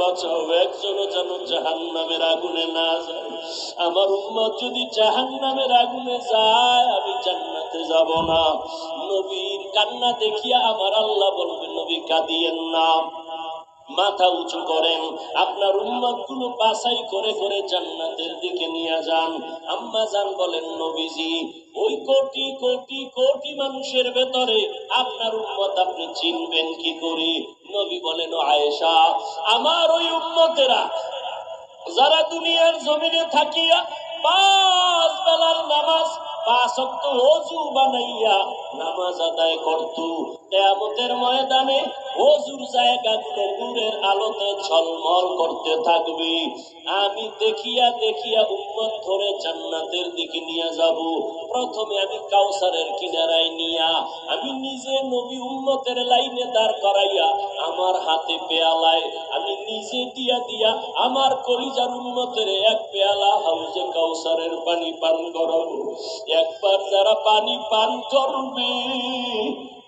বাঁচাও একজনও যেন জাহান নামের আগুনে না যায়। আমার উম্মত যদি জাহান নামের আগুনে যায়, আমি জান্নাতে যাব না। নবীর কান্না দেখিয়া আমার আল্লাহ বলবে নবী কাঁদিয়েন না। মাথা উঁচু করেন। আপনার উম্মতগুলো বাছাই করে করে জান্নাতের দিকে নিয়ে যান। আম্মা যান বলেন, নবীজি, ওই কোটি কোটি কোটি মানুষের ভেতরে আপনার উম্মত আপনি চিনবেন কি করে? নবী বলেন, আয়েশা, আমার ওই উম্মতেরা যারা দুনিয়ার জমিনে থাকিয়া পাঁচ বেলার নামাজ, পাঁচ অক্ত অজু বানাইয়া নামাজ আদায় করত কেয়ামতের ময়দানে অজুর জায়গাগুলো নূরের আলোতে ঝলমল করতে থাকবে। আমি দেখিয়া দেখিয়া উম্মত ধরে জান্নাতের দিকে নিয়ে যাব। প্রথমে আমি কাউসারের কিনারায় নিয়া আমি নিজে নবী উম্মতের লাইনে দাঁড় করাইয়া আমার হাতে পেয়ালায় আমি নিজে দিয়া দিয়া আমার কলিজার উন্মতের এক পেয়ালা হাউজে কাউসারের পানি পান করাবো। একবার যারা পানি পান করবে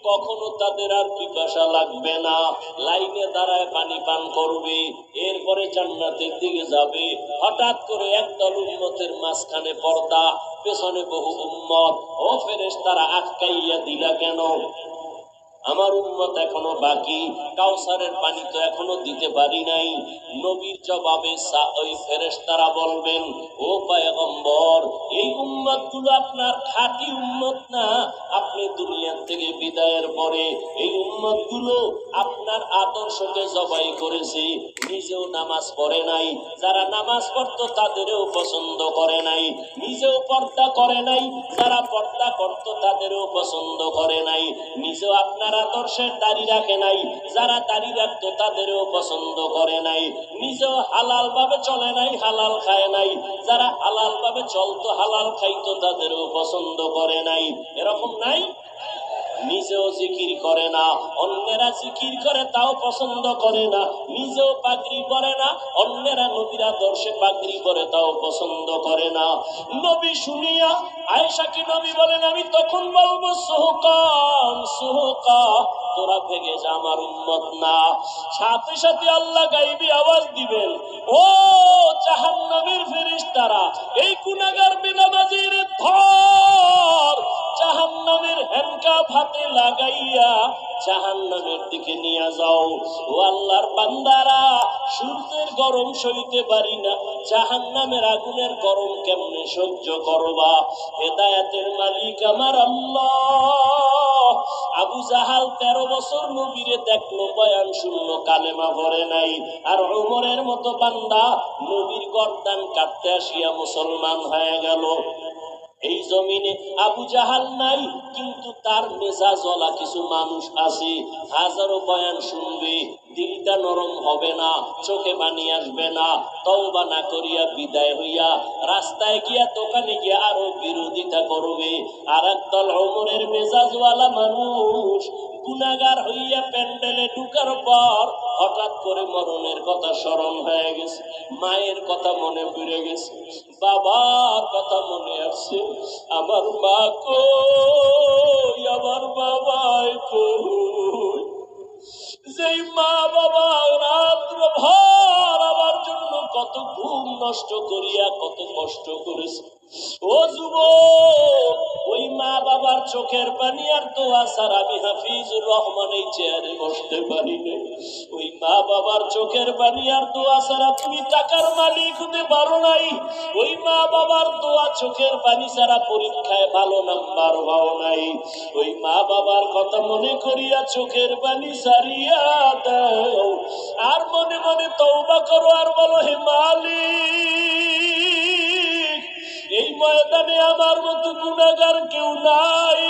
কখনো তাদের আর পিপাসা লাগবে না। লাইনে দাঁড়ায় পানি পান করবে, এরপরে জান্নাতের দিকে যাবে। হঠাৎ করে একদল উন্মতের মাঝখানে পর্দা, পেছনে বহু উন্মত ও ফেরেস তারা আটকাইয়া দিলা কেন? আমার উন্মত এখনও বাকি, কাউসারের পানি তো এখনও দিতে পারি নাই। নবীর জবাবে ওই ফেরেশতারা বলবেন, ও পায়গম্বর, এই উম্মতগুলো আপনার খাঁটি উম্মত না? আপনি দুনিয়া থেকে বিদায়ের পরে এই উম্মতগুলো আপনার আদর্শকে জবাই করেছে, নিজেও নামাজ পড়ে নাই। যারা নামাজ পড়তো তাদেরও পছন্দ করে নাই। নিজেও পর্দা করে নাই, যারা পর্দা করতো তাদেরও পছন্দ করে নাই। নিজেও আপনার আদর্শের দাড়ি রাখে নাই, যারা দাড়ি রাখতো তাদেরও পছন্দ করে নাই। নিজেও হালাল ভাবে চলে নাই, হালাল খায় নাই। যারা হালাল ভাবে চলতো, হালাল খাইতো, তাদেরও পছন্দ করে নাই। এরকম নাই? নিজেও জিকির করে না, অন্যেরা জিকির করে তাও পছন্দ করে না, নিজেও পাগড়ি পরে না, অন্যেরা নবীর আদর্শে পাগড়ি করে তাও পছন্দ করে না। নবী শুনিয়া আয়েশাকে নবী বলেন, আমি তখন বলব, সোহকান, সোহকা, তোরা ভেঙে যা আমার উন্মত না। সাথে সাথে আল্লাহ গাইবি আওয়াজ দিবেন, ও জাহান্নামের ফেরেশতারা, এই গুনাহগার বেনামাজির ধর জাহান্নামের লাগাইয়া জাহান্নামের দিকে নিয়ে যাও। ও আল্লাহর বান্দারা, সূর্যের গরম সইতে পারি না। জাহান্নামের আগুনের গরম কেমনে সহ্য করবা? হেদায়াতের মালিক আমার আল্লাহ। আবু জাহাল তেরো বছর নবীরে দেখল, বয়ান শুনলো, কালেমা ভরে নাই। আর ওমরের মতো বান্দা নবীর গর্দান কাটতে আসিয়া মুসলমান হয়ে গেল। এই জমিনে আবু জাহাল নাই, কিন্তু তার মেজাজওয়ালা কিছু মানুষ আছে। হাজারো বয়ান শুনবে, দিলটা নরম হবে না, চোখে পানি আসবে না। তওবা না করিয়া বিদায় হইয়া রাস্তায় গিয়া, দোকানে গিয়া আরও বিরোধিতা করবে। আর একদল অমরের মেজাজওয়ালা মানুষ গুনাগার হইয়া প্যান্ডেলে ঢুকার পর হঠাৎ করে মরণের কথা স্মরণ হয়ে গেছে। মায়ের কথা মনে পড়ে গেছে। বাবার কথা মনে আসছে। আমার মা কই, আমার বাবাই কই? যেই মা বাবা রাত্র ভর আমার জন্য কত ঘুম নষ্ট করিয়া কত কষ্ট করেছে। ও যুব ওই মা বাবার চোখের পানি আর দোয়া ছাড়া আমি হাফিজুর রহমান এই চেয়ারে বসতে পারি ওই মা বাবার চোখের পানি আর দোয়া ছাড়া তুমি টাকার মালিক হতে পারো নাই। ওই মা বাবার দোয়া চোখের পানি ছাড়া পরীক্ষায় ভালো নাম্বার পাও নাই। ওই মা বাবার কথা মনে করিয়া চোখের পানি সারিয়া দাও। আর মনে মনে তওবা করো আর বলো, হে মালিক এই ময়দানে আমার মতো গুণাগার কেউ নাই।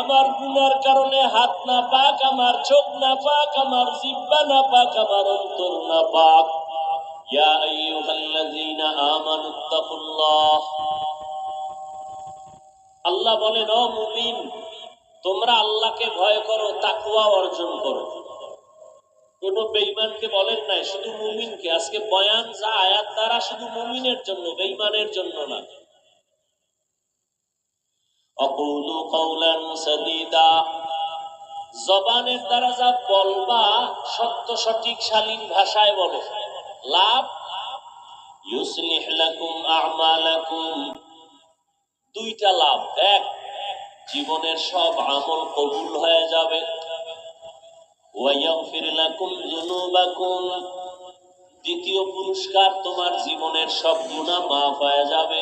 আমার গুনার কারণে হাত না পাক, আমার চোখ না পাক, আমার জিব্বা না পাক, আমার অন্তর না পাক। আল্লাহ বলেন তোমরা আল্লাহকে ভয় করো, তাকওয়া অর্জন করো। কোন বেঈমানকে বলেন নাই, শুধু মুমিনকে। আজকে বয়ান, যা আয়াত দ্বারা শুধু মুমিনের জন্য, বেঈমানের জন্য না। অকুলু কওলান সাদীদা, জবানের দ্বারা যা বলবা, সত্য, সঠিক, শালীন ভাষায় বলো। লাভ? ইউসলিহ লাকুম আমালাকুম। দুইটা লাভ। এক, জীবনের সব আমল কবুল হয়ে যাবে। দ্বিতীয় পুরস্কার তোমার জীবনের সব গুণা মাফ হয়ে যাবে।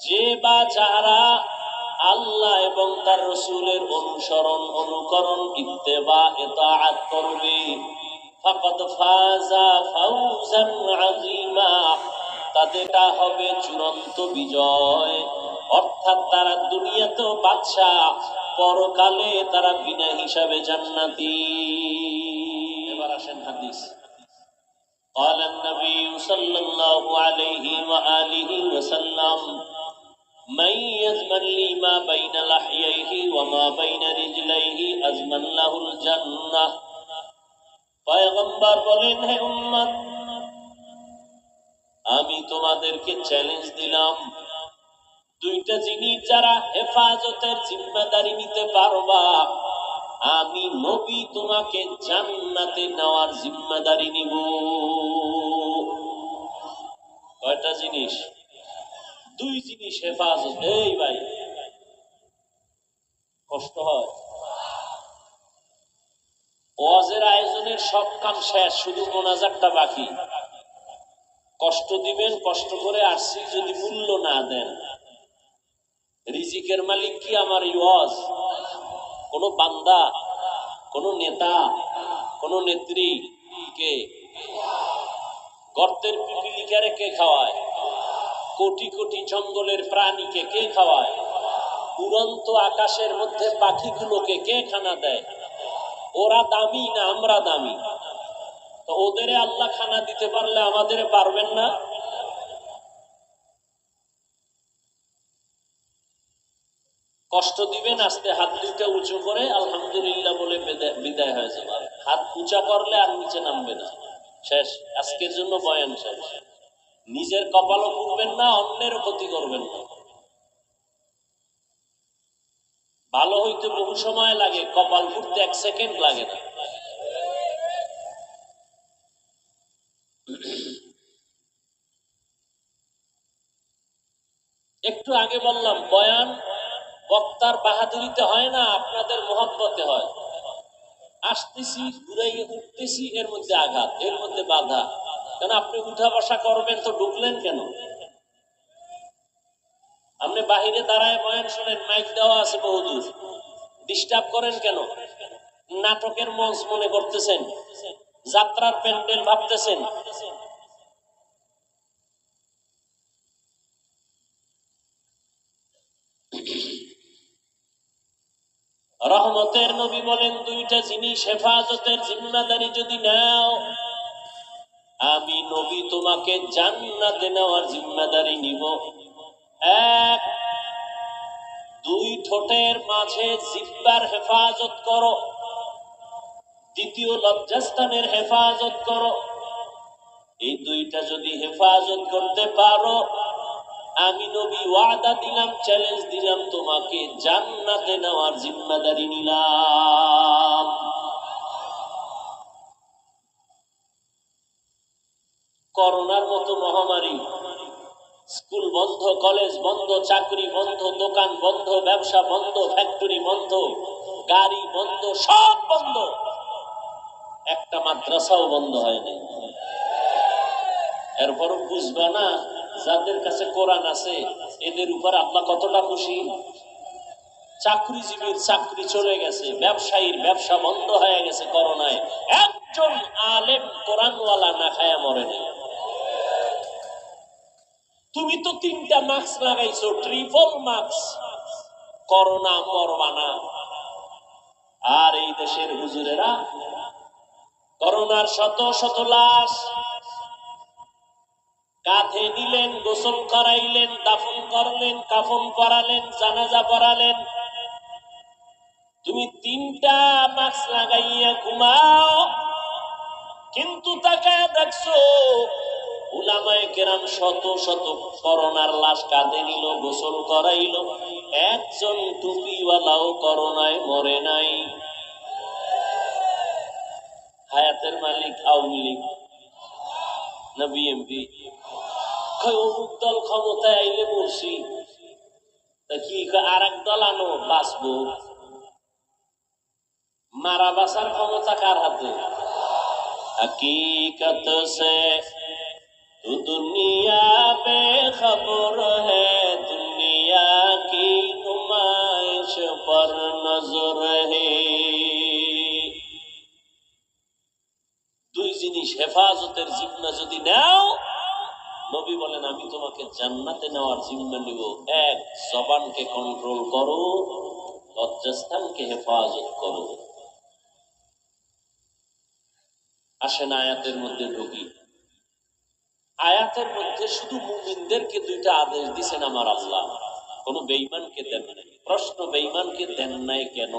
যে বা যারা আল্লাহ এবং তার রসুলের অনুসরণ, অনুকরণ, ইত্তেবা এতাআত করবে, ফাকাদ ফাজা তাদেরটা হবে চূড়ান্ত বিজয়। অর্থাৎ তারা দুনিয়াতেও বাদশাহ পরকালে তারা বিনা হিসাবে জান্নাতি এবার আসেন হাদিস قال النبي صلى الله عليه وآله وسلم من يزمن لي ما بين لحييه وما بين رجليه أزمن له الجنة পয়গম্বর বলেন হে উম্মত আমি তোমাদেরকে চ্যালেঞ্জ দিলাম দুইটা জিনিস যারা হেফাজতের জিম্মাদারি নিতে পারবা, আমি নবী তোমাকে জান্নাতে নেওয়ার জিম্মাদারি নিব। কয়টা জিনিস? দুই জিনিস হেফাজত। এই ভাই, কষ্ট হয়। ওয়াজের আয়োজনের সব কাম শেষ, শুধু মোনাজারটা বাকি। কষ্ট দিবেন, কষ্ট করে আসছি যদি মূল্য না দেন। রিজিকের মালিক কি আমার এই কোন বান্দা, কোন নেতা, কোন নেত্রী কে গর্তের পিপিলিকারে কে খাওয়ায়? কোটি কোটি জঙ্গলের প্রাণীকে কে খাওয়ায়? উড়ন্ত আকাশের মধ্যে পাখিগুলোকে কে খানা দেয়? ওরা দামি না আমরা দামি? তো ওদের আল্লাহ খানা দিতে পারলে আমাদের পারবেন না? কষ্ট দিবেন, আস্তে হাত দুইটা উঁচু করে, আলহামদুলিল্লাহ বলে বিদায় হয়ে যাবে। হাত উঁচা করলে আর নিচে নামবে না। শেষ। আজকের জন্য বয়ান শেষ। নিজের কপালও পুড়বেন না, অন্যেরও ক্ষতি করবেন না। ভালো হইতে বহু সময় লাগে, কপাল ফুটতে এক সেকেন্ড লাগে না। একটু আগে বললাম, বয়ান বক্তার বাহাদুরিতে হয় না, আপনাদের মহব্বতে হয়। আসতেছি, ঘুরাইয়ে উঠতেছি, এর মধ্যে আঘাত, এর মধ্যে বাধা। কেন, আপনি উঠা বসা করবেন তো ঢুকলেন কেন? আপনি বাহিরে দাঁড়ায় বয়ান শোনেন, মাইক দেওয়া আছে বহুদূর। ডিস্টার্ব করেন কেন? নাটকের মঞ্চ মনে করতেছেন, যাত্রার প্যান্ডেল ভাবতেছেন। রহমতের নবী বলেন, দুইটা জিনিস হেফাজতের জিম্মাদারি যদি নাও, আমি নবী তোমাকে জান্নাতে নেওয়ার জিম্মাদারি নিব। এক, দুই ঠোঁটের মাঝে জিব্বার হেফাজত করো। দ্বিতীয়, লজ্জাস্থানের হেফাজত করো। এই দুইটা যদি হেফাজত করতে পারো আমি নবী ওয়াদা দিলাম চ্যালেঞ্জ দিলাম তোমাকে, জান্নাতে নেওয়ার জিম্মাদারি নিলাম। করোনার মতো মহামারী, স্কুল বন্ধ, কলেজ বন্ধ, চাকরি বন্ধ, দোকান বন্ধ, ব্যবসা বন্ধ ফ্যাক্টরি বন্ধ, গাড়ি বন্ধ, সব বন্ধ। একটা মাদ্রাসাও বন্ধ হয়নি। এরপরও বুঝবা না যাদের কাছে কোরআন আছে, এদের উপর আল্লাহ কতটা খুশি? চাকরিজীবীর চাকরি চলে গেছে, ব্যবসায়ীর ব্যবসা বন্ধ হয়ে গেছে করোনায়। একজন আলেম কোরআনওয়ালা না খায়া মরে নেই। তুমি তো তিনটা মাস্ক লাগাইছো, ট্রিপল মাস্ক। করোনা মরবা না। আর এই দেশের হুজুরেরা, করোনার শত শত লাশ কাঁধে নিলেন, গোসল করাইলেন, দাফন করলেন, কাফন করালেন জানাজা পরালেন। তুমি তিনটা মাস্ক লাগাইয়া ঘুমাও, কিন্তু তাকে দেখছ, উলামায়ে কেরাম শত শত করোনার লাশ কাঁধে নিল, গোসল করাইল। একজন টুপিওয়ালাও করোনায় মরে নাই। হায়াতের মালিক, আওয়ামী লীগ না বিএমপি অমুক দল ক্ষমতায় আইলে মরছি তা কি আর এক দল আনো বাঁচবো মারা বাসার ক্ষমতা কার হাতে हकीकत से तू दुनिया बेखबर है दुनिया की नुमाइश पर नजर है দুই জিনিস হেফাজতের জিম্মা যদি নাও নবী বলেন, আমি তোমাকে জান্নাতে নেওয়ার জিম্মা নিব। এক জবানকে কন্ট্রোল করো, লজ্জাস্থানকে হেফাজত করো। আসেন আয়াতের মধ্যে ঢুকি। আয়াতের মধ্যে শুধু মুমিনদেরকে দুইটা আদেশ দিছেন আমার আল্লাহ। কোন বেইমানকে দেন প্রশ্ন বেইমানকে দেন নাই কেন?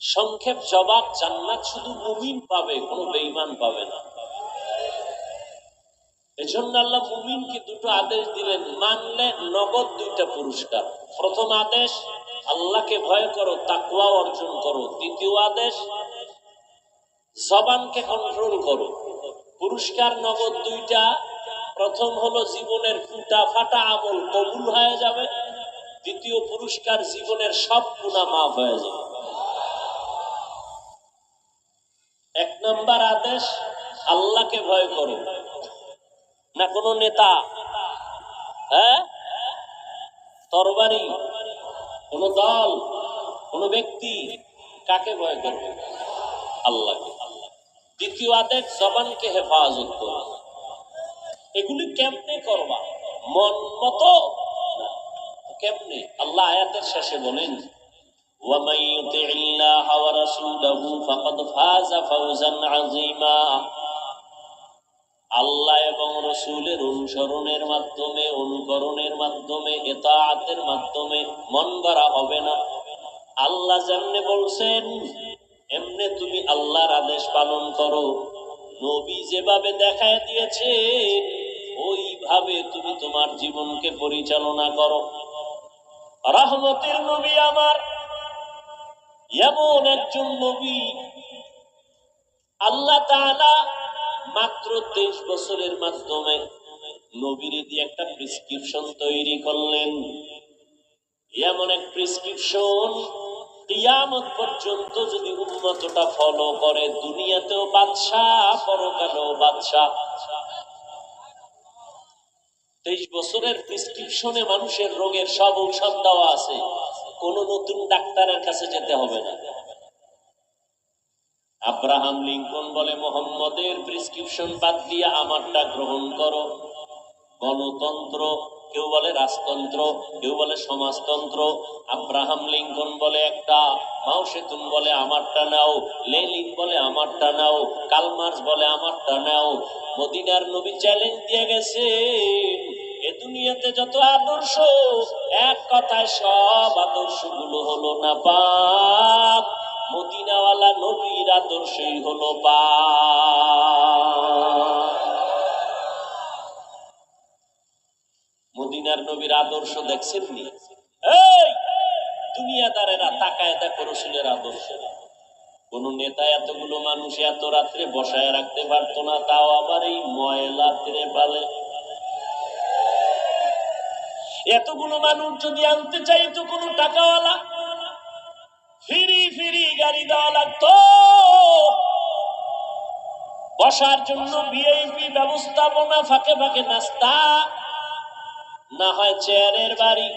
সংক্ষেপ জবাব, জান্নাত শুধু মুমিন পাবে, কোন বেইমান পাবে না। এজন্য আল্লাহ মুমিনকে দুটো আদেশ দিলেন, মানলে নগদ দুইটা পুরস্কার। প্রথম আদেশ, আল্লাহকে ভয় করো তাকুয়া অর্জন করো। দ্বিতীয় আদেশ, জবানকে কন্ট্রোল করো। পুরস্কার, নগদ দুইটা। প্রথম হলো জীবনের ফুটা ফাটা আমল কবুল হয়ে যাবে। দ্বিতীয় পুরস্কার, জীবনের সব গুণা মাফ হয়ে যাবে। এক নম্বর আদেশ, আল্লাহকে ভয় করো। না কোনো নেতা হ্যাঁ তরবারি কোন দল কোন ব্যক্তি কাকে ভয় করবে আল্লাহকে দ্বিতীয় আদেশ জবানকে হেফাজত করো এগুলি কেমনে করবা মন মতো না। কেমনে আল্লাহ আয়াতের শেষে বলেন ومن يطع الله ورسوله فقد فاز فوزا عظيما আল্লাহ এবং রসুলের অনুসরণের মাধ্যমে, অনুকরণের মাধ্যমে এতাআতের মাধ্যমে মন গড়া হবে না। আল্লাহ যেমনে বলছেন, এমনে তুমি আল্লাহর আদেশ পালন করো। নবী যেভাবে দেখায় দিয়েছে, ওইভাবে তুমি তোমার জীবনকে পরিচালনা করো। রহমতের নবী আমার, এমন একজন নবী। আল্লাহ তাআলা মাত্র তেইশ বছরের মাধ্যমে নবীর দিয়ে একটা প্রেসক্রিপশন তৈরি করলেন। এমন এক প্রেসক্রিপশন কিয়ামত পর্যন্ত যদি ফলো করে, দুনিয়াতেও বাদশাহ, পরকালেও বাদশাহ। তেইশ বছরের প্রেসক্রিপশনে মানুষের রোগের সব ঔষধ দেওয়া আছে। কোন নতুন ডাক্তারের কাছে যেতে হবে না। আব্রাহাম লিঙ্কন বলে, মোহাম্মদের প্রেসক্রিপশন বাদ দিয়ে আমারটা গ্রহণ করো। গণতন্ত্র, কেউ বলে রাজতন্ত্র, কেউ বলে সমাজতন্ত্র। আব্রাহাম লিঙ্কন বলে, একটা মাও সেতুন বলে, আমারটা নাও। লেলিন বলে, আমারটা নাও। কালমার্স বলে, আমারটা নাও। মদিনার নবী চ্যালেঞ্জ দিয়ে গেছে এ দুনিয়াতে যত আদর্শ, এক কথায় সব আদর্শগুলো হলো না পাপ। মদিনাওয়ালা নবীর আদর্শই হলো পাপ মদিনার নবীর আদর্শ দেখছেন নি এই, দুনিয়াদারেরা তাকায় দেখো রসুলের আদর্শ। কোন নেতা এতগুলো মানুষ এত রাত্রে বসায় রাখতে পারতো না, তাও আবার এই ময়লা তীরে পালে এতগুলো মানুষ যদি আনতে চাইতো কোনো টাকাওয়ালা ফিরি গাড়ি দেওয়া লাগতো। বসার জন্য ভিআইপি ব্যবস্থাপনা ফাঁকে ফাঁকে নাস্তা। না হয় চেয়ারের বাড়ি।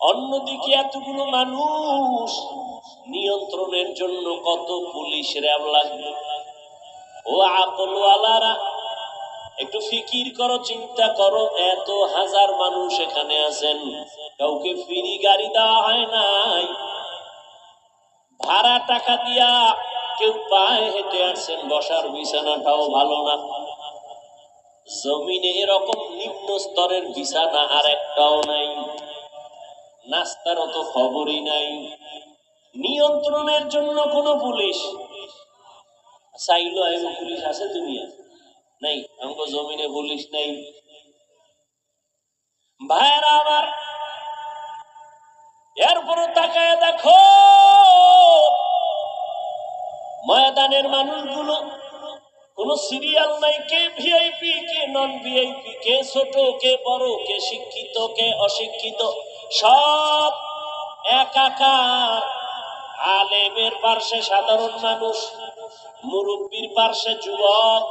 অন্যদিকে এতগুলো মানুষ, নিয়ন্ত্রণের জন্য কত পুলিশ র্যাব লাগবে? ও আকলওয়ালারা, একটু ফিকির করো, চিন্তা করো, এত হাজার মানুষ এখানে আছেন। কাউকে ফ্রি গাড়ি দেওয়া হয় নাই। ভাড়া টাকা দিয়া কেউ পায়ে হেঁটে আসছেন বসার বিছানাটাও ভালো না। জমিনে এরকম নিম্ন স্তরের বিছানা আর একটাও নাই। খবরই নাই। নিয়ন্ত্রণের জন্য কোন পুলিশ? চাইলো এমন পুলিশ আছে দুনিয়া নেই, আমাকে জমিনে পুলিশ নেই। ভাইরা আমার এরপরও তাকায় দেখো, ময়দানের মানুষগুলো, কোন সিরিয়াল নাই, কে ভিআইপি কে নন ভিআইপি কে ছোট, কে বড়, কে শিক্ষিত, কে অশিক্ষিত, সব একাকার আলেমের পার্শ্বে সাধারণ মানুষ, মুরব্বীর পার্শ্বে যুবক,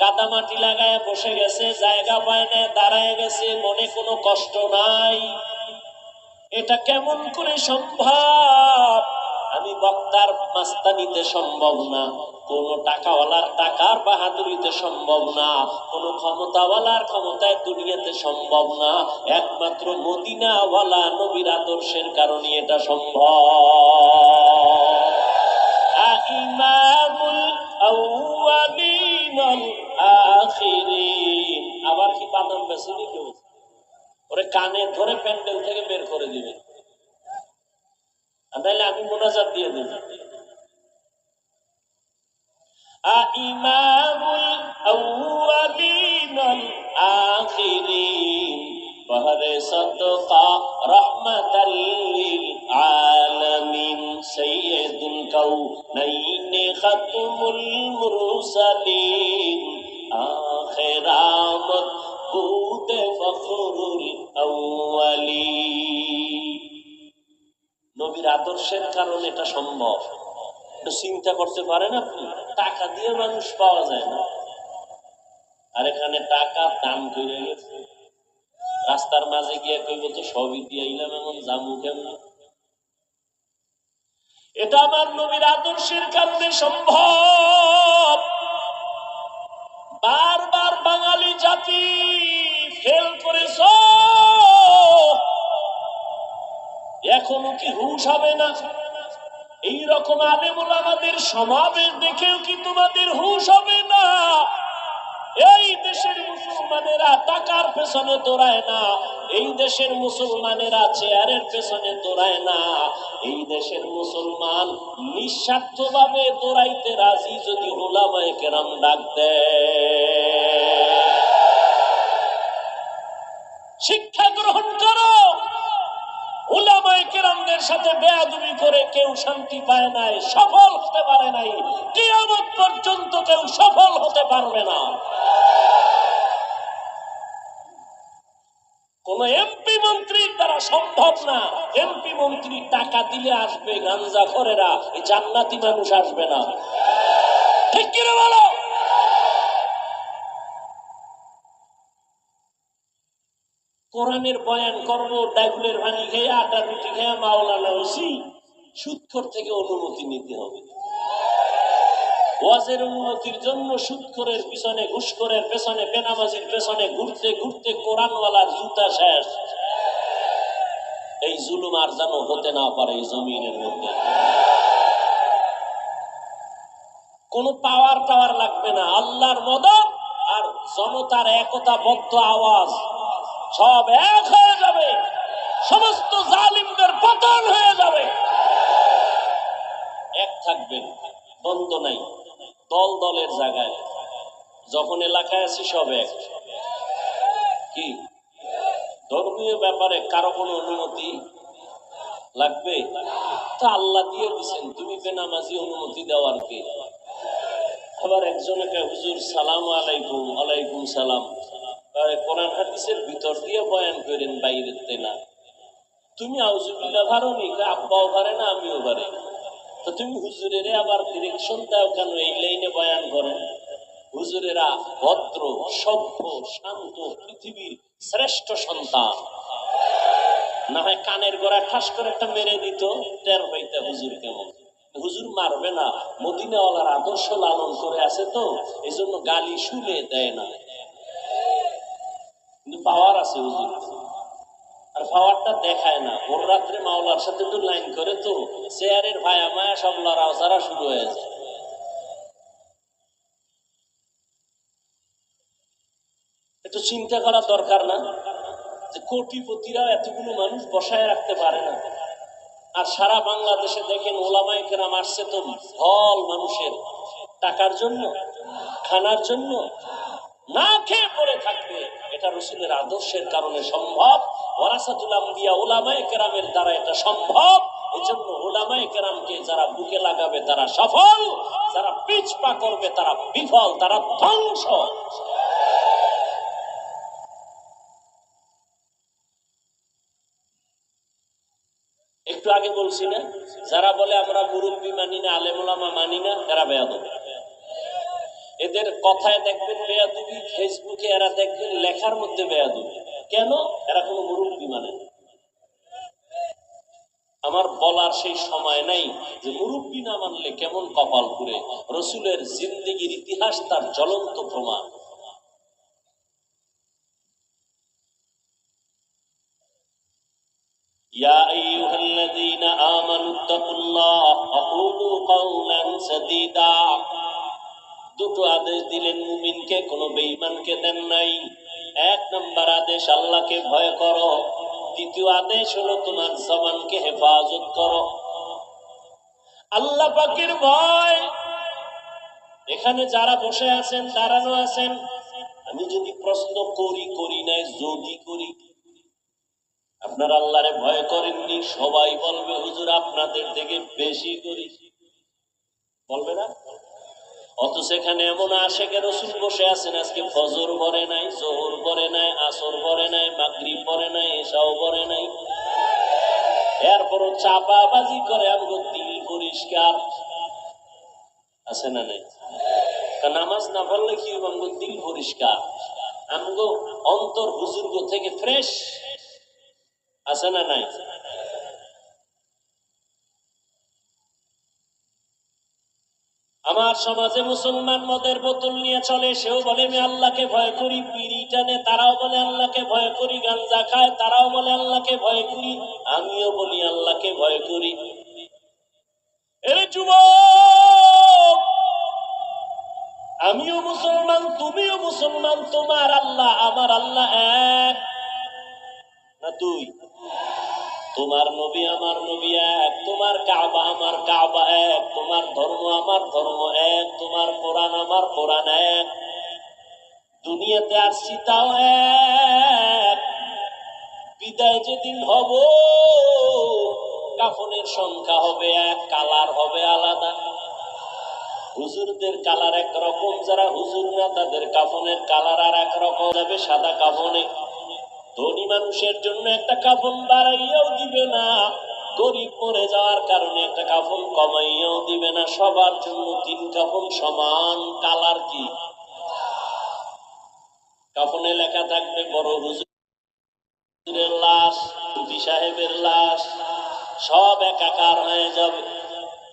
কাদামাটি লাগায় বসে গেছে, জায়গা পায় না দাঁড়ায় গেছে, মনে কোনো কষ্ট নাই। এটা কেমন করে সম্ভব? আমি বক্তার মাস্তানিতে সম্ভব না। কোন টাকাওয়ালার টাকার বাহাদুরিতে সম্ভব না। কোন ক্ষমতাওয়ালার ক্ষমতায় দুনিয়াতে সম্ভব না। একমাত্র মদিনাওয়ালা নবীর আদর্শের কারণে এটা সম্ভব। কানে ধরে প্যান্ডেল থেকে বের করে দিবে। তাহলে আমি মোনাজাত দিয়ে দেব। ইমামুল আউয়ালিন আখিরিন বুদ ফখরুল আউয়ালিন নবীর আদর্শের কারণে এটা সম্ভব। চিন্তা করতে পারেন আপনি, টাকা দিয়ে মানুষ পাওয়া যায় না। আর এখানে টাকা দাম করে গেছে। রাস্তার মাঝে গিয়ে কইব, তো সবই দিয়ে আইলাম এমন জামু কেমন? এটা আমার নবীর আদর্শের কারণে সম্ভব। বারবার বাঙালি জাতি ফেল করেছ। এখনও কি হুশ হবে না? এইরকম আলেমুল আমাদের সমাবেশ দেখেও কি তোমাদের হুশ হবে না? এই দেশের মুসলমানেরা টাকার পেছনে দৌড়ায় না। এই দেশের মুসলমানেরা চেয়ারের পেছনে দৌড়ায় না। এই দেশের মুসলমান নিঃস্বার্থ ভাবে দৌড়াইতে রাজি যদি ওলামায় কেরাম ডাক দেয়। শিক্ষা গ্রহণ করো। সাথে বেয়াদবি করে কেউ শান্তি পায় নাই, সফল হতে পারে নাই। কিয়ামত পর্যন্ত কেউ সফল হতে পারবে না। কোন এমপি মন্ত্রীর দ্বারা সম্ভব না। এমপি মন্ত্রী টাকা দিলে আসবে, গাঞ্জা খরেরা। এই জান্নাতি মানুষ আসবে না। ঠিক কিনা বলো? কোরআনের বয়ান করব ডাইগুলের ভানি খেয়ে, আটা রুটি খেয়ে, মাওলানা হইছি সুৎখর থেকে অনুমতি নিতে হবে। ওয়াজের অনুমতির জন্য সুৎখরের পিছনে, ঘুষখরের পেছনে, বেনামাজির পেছনে, ঘুরতে ঘুরতে কোরআনওয়ালার জুতা শেষ। এই জুলুম আর যেন হতে না পারে এই জমিনের মধ্যে। কোন পাওয়ার টাওয়ার লাগবে না, আল্লাহর মদত আর জনতার একতাবদ্ধ আওয়াজ। সব এক হয়ে যাবে, সমস্ত জালিমদের পতন হয়ে যাবে। এক থাকবেন দ্বন্দ্ব নাই। দল দলের জায়গায় যখন এলাকায় আছি, সব এক। কি? ধর্মীয় ব্যাপারে কারও কোনো অনুমতি লাগবে? তা আল্লাহ দিয়ে দিছেন। তুমি বেনামাজি অনুমতি দেওয়ার কে? আবার একজনকে, হুজুর, সালাম আলাইকুম আলাইকুম সালাম। কোরআন হাদিসের ভিতর দিয়ে বয়ান করেন, বাইরের না। তুমি আউজুবিল্লাহ ভারো নি? আব্বাও ভারে না আমিও ভারে? তো তুমি হুজুরের আবার ডিরেকশন দাও কেন এই লাইনে বয়ান করেন? হুজুরেরা ভদ্র, সভ্য, শান্ত পৃথিবীর শ্রেষ্ঠ সন্তান। না হয় কানের গোড়া ঠাস করে একটা মেরে দিত, টের হইতে হুজুর কেমন? হুজুর মারবে না, মদিনাওয়ালার আদর্শ লালন করে আছে তো এই জন্য গালি শুলে দেয় না। কিন্তু পাওয়ার আছে হুজুর। আর দেখায় না। ভোর রাত্রে মাওলার সাথে একটু লাইন করে তো চেয়ারের ভায়া মায়া সব লড়াও ছাড়া শুরু হয়ে যায়। একটু চিন্তা করা দরকার না যে এতগুলো মানুষ বসায় রাখতে পারে না। আর সারা বাংলাদেশে দেখেন ওলামাই কেরাম আসছে তো হল মানুষের। টাকার জন্য, খানার জন্য, না খেয়ে পড়ে থাকবে। এটা রসুলের আদর্শের কারণে সম্ভব। কেরামকে যারা বুকে লাগাবে, তারা সফল। যারা পিছ পা করবে, তারা বিফল, তারা ধ্বংস। একটু আগে বলছি না যারা বলে আমরা মুরব্বী মানি না আলেমুলামা মানি না, এরা বেয়াদব। এদের কথায় দেখবেন বেয়াদুবি, ফেসবুকে এরা দেখবেন লেখার মধ্যে বেয়াদুবি। কেন এরা কোনো মুরব্বী মানে না। আমার বলার সেই সময় নাই যে মুরব্বী না মানলে কেমন কপাল পুরে রসুলের জিন্দগির ইতিহাস তার জ্বলন্ত প্রমাণ يا أيها الذين آمنوا اتقوا الله وقولوا قولا سديدا দুটো আদেশ দিলেন মুমিনকে কোনো বেঈমানকে দেন নাই এক নম্বর আদেশ, আল্লাহকে ভয় করো। দ্বিতীয় আদেশ হলো তোমার জবানকে হেফাজত করো। আল্লাহ পাকের ভয়। এখানে যারা বসে আছেন, দাঁড়ানো আছেন, আমি যদি প্রশ্ন করি করি নাই, যদি করি, আপনার আল্লাহরে ভয় করেননি, সবাই বলবে, হুজুর আপনাদের থেকে বেশি করি। বলবে না? অত সেখানে এমন আশেকে রসুল বসে আছেন, আজকে ফজর পরে নাই, জোহর পরে নাই, আসর পরে নাই, মাগরিব পরে নাই এসাও পরে নাই। এরপরও চাপাবাজি করে, আমগো দিল পরিষ্কার। আছে না নাই? নামাজ না পড়লে কি হবে? আমগো দিল পরিষ্কার। আমগো অন্তর হুজুর্গ থেকে ফ্রেশ। আছে না নাই আমার সমাজে মুসলমান মদের বোতল নিয়ে চলে, সেও বলে, আমি আল্লাহকে ভয় করি। বিড়ি টানে তারাও বলে, আল্লাহকে ভয় করি। গাঞ্জা খায়, তারাও বলে, আল্লাহকে ভয় করি। আমিও বলি, আল্লাহকে ভয় করি। আমিও মুসলমান, তুমিও মুসলমান, তোমার আল্লাহ, আমার আল্লাহ এক। না তুই তোমার নবী আমার নবী এক, তোমার কাবা আমার কাবা এক, তোমার ধর্ম আমার ধর্ম এক, তোমার কোরআন আমার কোরআন এক। দুনিয়াতে আর সীতাও এক। বিদায় যেদিন হব, কাফনের সংখ্যা হবে এক, কালার হবে আলাদা। হুজুরদের কালার এক রকম যারা হুজুর না, তাদের কাফনের কালার আর এক রকম যাবে সাদা কাফনে। ধনী মানুষের জন্য একটা কাফন বাড়াইয়াও দিবে না। গরিব মরে যাওয়ার কারণে একটা কাফন কমাইয়াও দিবে না। সবার জন্য তিন কাফন সমান কালার কি? কাফনে লেখা থাকবে, বড় হুজুরের লাশ টুপি সাহেবের লাশ, সব একাকার হয়ে যাবে।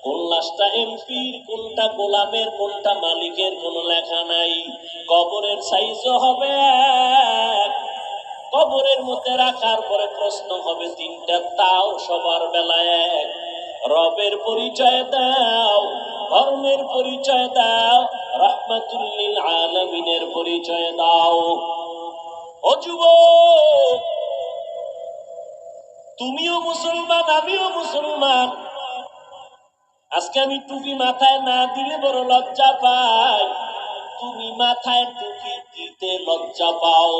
কোন লাশটা এমপির, কোনটা গোলামের, কোনটা মালিকের কোনো লেখা নাই। কবরের সাইজও হবে এক কবরের মধ্যে রাখার পরে প্রশ্ন হবে তিনটা, তাও সবার বেলায় এক। রবের পরিচয় দাও, ধর্মের পরিচয় দাও রহমাতুল্লিল আলমিনের পরিচয় দাও। ও যুবক, তুমিও মুসলমান, আমিও মুসলমান। আজকে আমি টুপি মাথায় না দিলে বড় লজ্জা পাই। তুমি মাথায় টুপি দিতে লজ্জা পাও।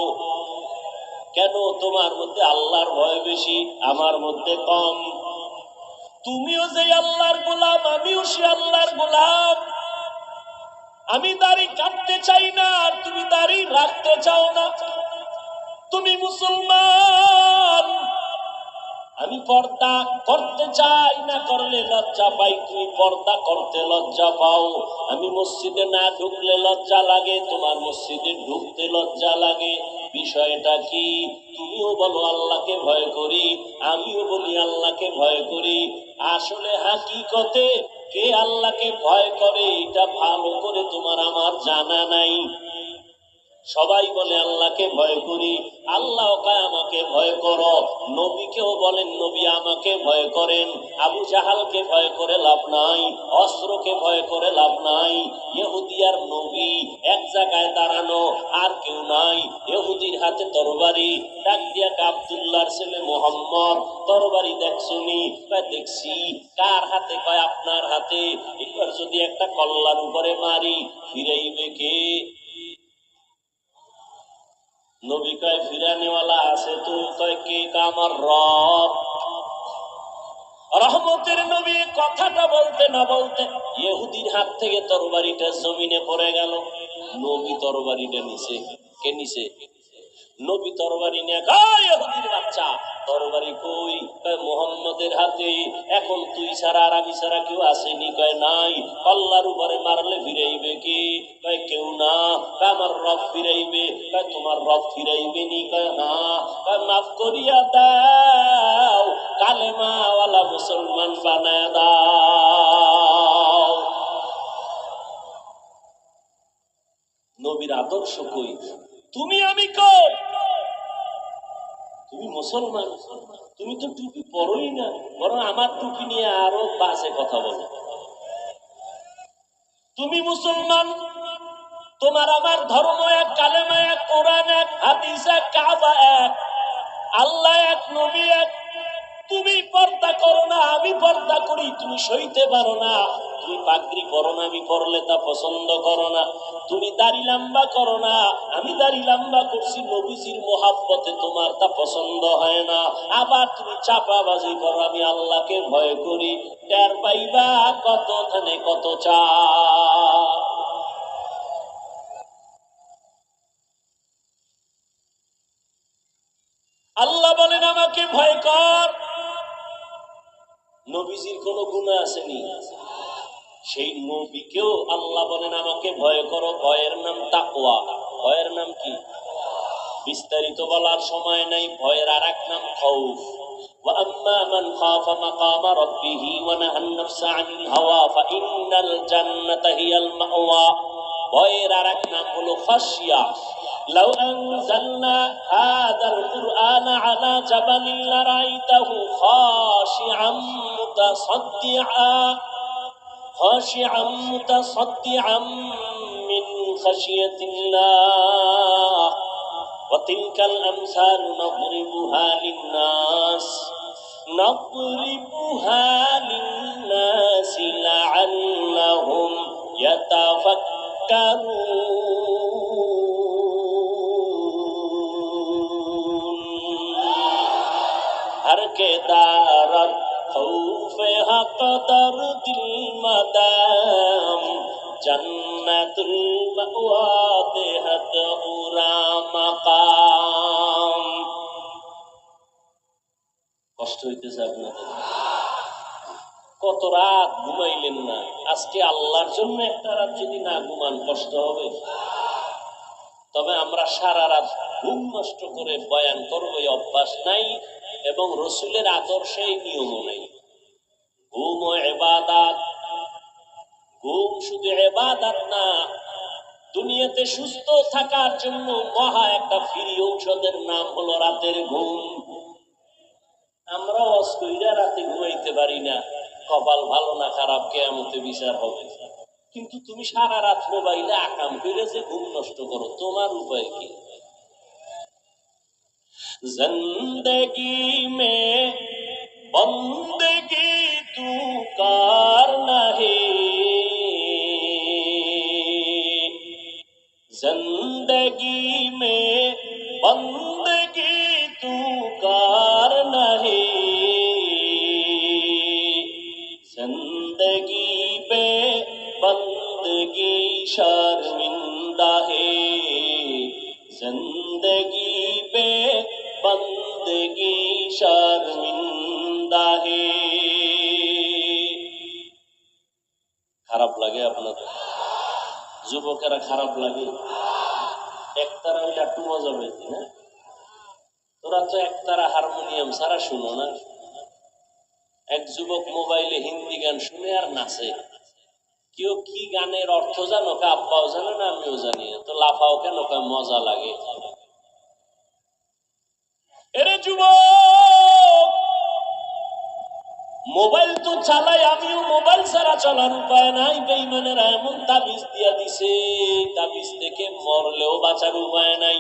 কেন তোমার মধ্যে আল্লাহর ভয় বেশি, আমার মধ্যে কম? তুমিও যে আল্লাহর গোলাম, আমিও সে আল্লাহর গোলাম। আমি দাড়ি কাটতে চাই না, আর তুমি দাড়ি রাখতে চাও না। তুমি মুসলমান। আমি পর্দা করতে চাই না করলে লজ্জা পাই, তুমি পর্দা করতে লজ্জা পাও। আমি মসজিদে না ঢুকলে লজ্জা লাগে, তোমার মসজিদে ঢুকতে লজ্জা লাগে। বিষয়টা কি? তুমিও বলো, আল্লাহকে ভয় করি। আমিও বলি, আল্লাহকে ভয় করি। আসলে হাকিকতে কে আল্লাহকে ভয় করে, এটা ভালো করে তোমার আমার জানা নাই। সবাই বলে, আল্লাহকে ভয় করি। আল্লাহ আমাকে ভয় করো। নবীকেও বলেন, নবী আমাকে ভয় করেন। আবু জাহালকে ভয় করে লাভ নাই, অস্ত্রকে ভয় করে লাভ নাই। ইহুদিয়ার নবী এক জায়গায় দাঁড়ানো, আর কেউ নাই। ইহুদির হাতে তরবারি, ডাক দিয়া আব্দুল্লাহর ছেলে মোহাম্মদ, তরবারি দেখছনি কয়, দেখছি। কার হাতে? কয়, আপনার হাতে। এবার যদি একটা কল্লার উপরে মারি, ফিরাইবে কে? নবী কয় ফিরানিওয়ালা আছে তো কয় কে কামার রব? রহমতের নবী কথাটা বলতে না বলতে ইহুদির হাত থেকে তরবারিটা জমিনে পড়ে গেল। নবী তরবারিটা নিছে কে নিছে নবী তরবারি নিয়ে বাচ্চা। তরবারি কই? মোহাম্মদের হাতে। এখন তুই ছাড়া আর আমি ছাড়া কেউ আসেনি, কয় নাই। কল্লার উপরে মারলে ফিরাইবে কি? কয় কেউ না। কয় আমার রব ফিরাইবে। কয় তোমার রব ফিরাইবে নি? কয় হ্যাঁ কয় মাফ করিয়া দাও। কালেমাওয়ালা মুসলমান বানায় দাও। নবীর আদর্শ কই? তুমি আমি কই? তুমি মুসলমান, তুমি তো টুপি পরোই না, বরং আমার টুপি নিয়ে আরও বাজে কথা বলো। তুমি মুসলমান, তোমার আমার ধর্ম এক, কালেমা এক, কোরআন এক, হাদিস এক, কাবা এক, আল্লাহ এক, নবী এক। তুমি পর্দা করো না, আমি পর্দা করি, তুমি সইতে পারো না। তুমি পাগড়ি করো না আমি পরলে তা পছন্দ করো না তুমি দাড়ি লম্বা করো না আমি দাড়ি লম্বা করছি, নবীজির মোহাব্বতে তোমার তা পছন্দ হয় না। আবার তুমি চাপাবাজি করো, আমি আল্লাহকে ভয় করি। টের পাইবা কত ধানে কত চা আল্লাহ বলেন আমাকে ভয় কর নবীজির কোনো গুণা আসেনি সেই নবীকেও আল্লাহ বলেন আমাকে ভয় করো ভয়ের নাম তাকওয়া ভয়ের নাম কি বিস্তারিত বলার সময় নাই ভয়ের আর এক নাম খৌফ وأما من خاف مقام ربه ونهى النفس عن الهوى فإن الجنة هي المأوى ভয়ের আর এক নাম হলো খাসিয়া لو أنزلنا هذا القرآن على جبل لرأيته خاشعا متصدعا خاشعا متصدعا من خشية الله وتلك الأمثال نضربها للناس نضربها للناس لعلهم يتفكرون هر کے دارت কষ্ট হইতেছে আপনাদের। কত রাত ঘুমাইলেন না। আজকে আল্লাহর জন্য একটা রাত যদি না ঘুমান, কষ্ট হবে। তবে আমরা সারা রাত ঘুম নষ্ট করে বয়ান করব অভ্যাস নাই এবং রসুলের আদর্শে নিয়মও নাই। ঘুম ও এবাদাত। ঘুম শুধু এবাদাত না, দুনিয়াতে সুস্থ থাকার জন্য মহা একটা ঔষধের নাম হলো রাতের ঘুম। আমরা অস্কইরা রাতে ঘুমাইতে পারি না। কপাল ভালো না, খারাপ কেয়ামতে বিচার হবে। কিন্তু তুমি সারা রাত মোবাইলে আকাম করে যে ঘুম নষ্ট করো, তোমার উপায় কি? জিন্দগি মে বন্দগি تو کار زندگی میں بندگی تو کار نہیں۔ زندگی پہ بندگی شرمندہ ہے۔ زندگی যুবকেরা খারাপ লাগে। একতারা হইলে একটু মজা পেতি না তোরা তো একতারা হারমোনিয়াম সারা শুনো না। এক যুবক মোবাইলে হিন্দি গান শুনে আর নাচে। কেউ কি গানের অর্থ জানো? কে আব্বাও জানে না আমিও জানি তো লাফাও কেন? কে মজা লাগে। তো চালাই, আমিও মোবাইল ছাড়া চলার উপায় নাই। বেইমানেরা এমন তাবিজ দিয়া দিছে তাবিজ থেকে মরলেও বাঁচার উপায় নাই।